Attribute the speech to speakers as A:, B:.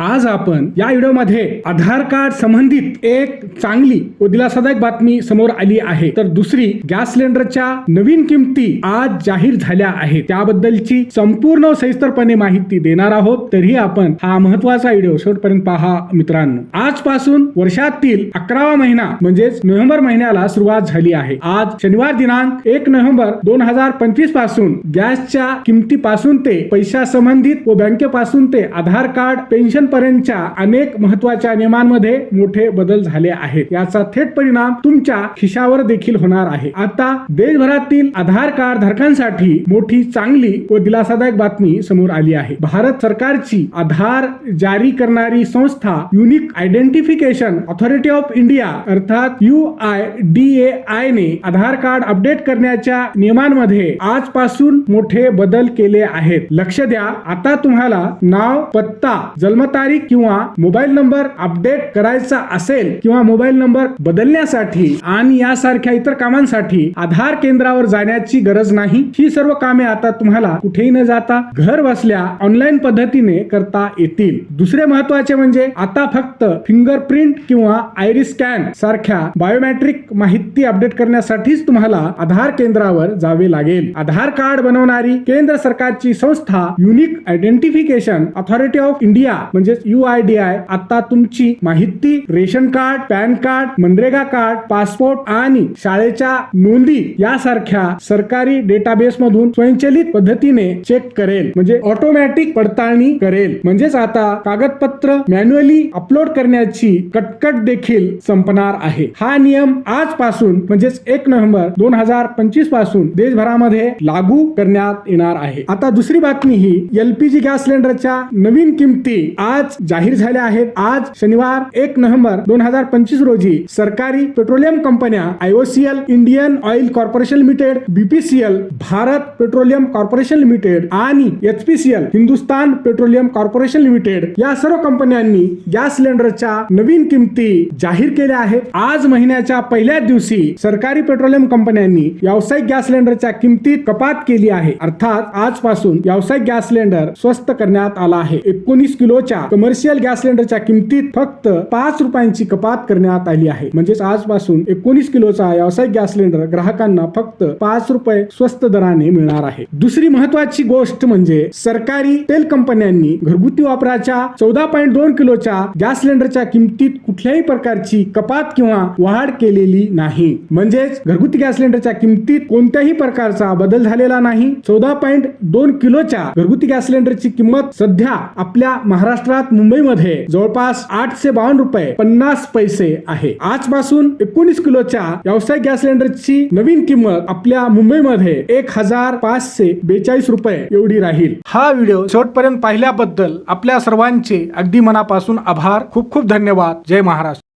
A: आज आपण या व्हिडिओमध्ये आधार कार्ड संबंधित एक चांगली व दिलासादायक बातमी समोर आली आहे. तर दुसरी गॅस सिलेंडरच्या नवीन किमती आज जाहीर झाल्या आहेत. त्याबद्दलची संपूर्ण सविस्तरपणे माहिती देणार आहोत. तरी आपण हा महत्त्वाचा व्हिडिओ शेवटपर्यंत पहा मित्रांनो. आजपासून वर्षातील अकरावा महिना म्हणजेच नोव्हेंबर महिन्याला सुरुवात झाली आहे. आज शनिवार दिनांक एक नोव्हेंबर दोन हजार पंचवीसपासून गॅसच्या किमतीपासून ते पैशा संबंधित व बँकेपासून ते आधार कार्ड पेन्शन पर्यंतच्या अनेक महत्त्वाच्या नियमांमध्ये मोठे बदल झाले आहेत. याचा थेट परिणाम तुमच्या खिशावर देखील होणार आहे. आता देशभरातील आधार कार्ड धारकांसाठी मोठी चांगली व दिलासादायक बातमी समोर आली आहे. भारत सरकारची आधार जारी करणारी संस्था unique identification authority of India अर्थात U I D A I ने आधार कार्ड अपडेट करण्याच्या नियमांमध्ये आजपासून मोठे बदल केले आहेत. लक्ष द्या आता तुम्हाला नाव पत्ता जन्मता तारीख किंवा मोबाईल नंबर अपडेट करायचा असेल किंवा मोबाईल नंबर बदलण्यासाठी आणि यासारख्या इतर कामांसाठी आधार केंद्रावर जाण्याची गरज नाही ही सर्व कामे आता तुम्हाला कुठेही न जाता घर बसल्या ऑनलाईन पद्धतीने करता येतील. दुसरे महत्त्वाचे म्हणजे आता फक्त फिंगरप्रिंट किंवा आयरिस स्कॅन सारख्या बायोमॅट्रिक माहिती अपडेट करण्यासाठीच तुम्हाला आधार केंद्रावर जावे लागेल. आधार कार्ड बनवणारी केंद्र सरकारची संस्था unique identification authority of India म्हणजे म्हणजेच यू आय डी आय आता तुमची माहिती ration card PAN card MNREGA card passport आणि शाळेच्या नोंदी यासारख्या सरकारी डेटाबेस मधून स्वयंचलित पद्धतीने चेक करेल. म्हणजे ऑटोमॅटिक पडताळणी करेल. म्हणजेच आता कागदपत्र मॅन्युअली अपलोड करण्याची कटकट देखील संपणार आहे. हा नियम आजपासून म्हणजेच एक नोव्हेंबर दोन हजार पंचवीसपासून देशभरामध्ये लागू करण्यात येणार आहे. आता दुसरी बातमी ही एलपीजी गॅस सिलेंडरच्या नवीन किमती आज जाहीर झाल्या आहेत. आज शनिवार एक नोव्हेंबर दोन हजार पंचवीस रोजी सरकारी पेट्रोलियम कंपन्या IOCL Indian oil corporation limited BPCL Bharat petroleum corporation limited आणि HPCL Hindustan petroleum corporation limited या सर्व कंपन्यांनी गॅस सिलेंडरच्या नवीन किमती जाहीर केल्या आहेत. आज महिन्याच्या पहिल्याच दिवशी सरकारी पेट्रोलियम कंपन्यांनी व्यावसायिक गॅस सिलेंडरच्या किमतीत कपात केली आहे. अर्थात आजपासून व्यावसायिक गॅस सिलेंडर स्वस्त करण्यात आला आहे. एकोणीस किलोच्या कमर्शियल गॅस सिलेंडरच्या किमतीत फक्त पाच रुपयांची कपात करण्यात आली आहे. म्हणजेच आजपासून एकोणीस किलोचा व्यावसायिक गॅस सिलेंडर ग्राहकांना फक्त पाच रुपये स्वस्त दराने मिळणार आहे. दुसरी महत्वाची गोष्ट म्हणजे सरकारी तेल कंपन्यांनी घरगुती वापराच्या चौदा पॉईंट दोन किलोच्या गॅस सिलेंडरच्या किमतीत कुठल्याही प्रकारची कपात किंवा वाढ केलेली नाही. म्हणजेच घरगुती गॅस सिलेंडरच्या किमतीत कोणत्याही प्रकारचा बदल झालेला नाही. चौदा पॉईंट दोन किलोच्या घरगुती गॅस सिलेंडरची किंमत सध्या आपल्या महाराष्ट्रात मुंबईमध्ये जवळपास आठशे बावन्न रुपये पन्नास पैसे आहे. आजपासून एकोणीस किलोच्या व्यावसायिक गॅस सिलेंडरची नवीन किंमत आपल्या मुंबईमध्ये एक हजार पाचशे बेचाळीस रुपये एवढी राहील. हा व्हिडिओ शेवटपर्यंत पाहिल्याबद्दल आपल्या सर्वांचे अगदी मनापासून आभार. खूप खूप धन्यवाद. जय महाराष्ट्र.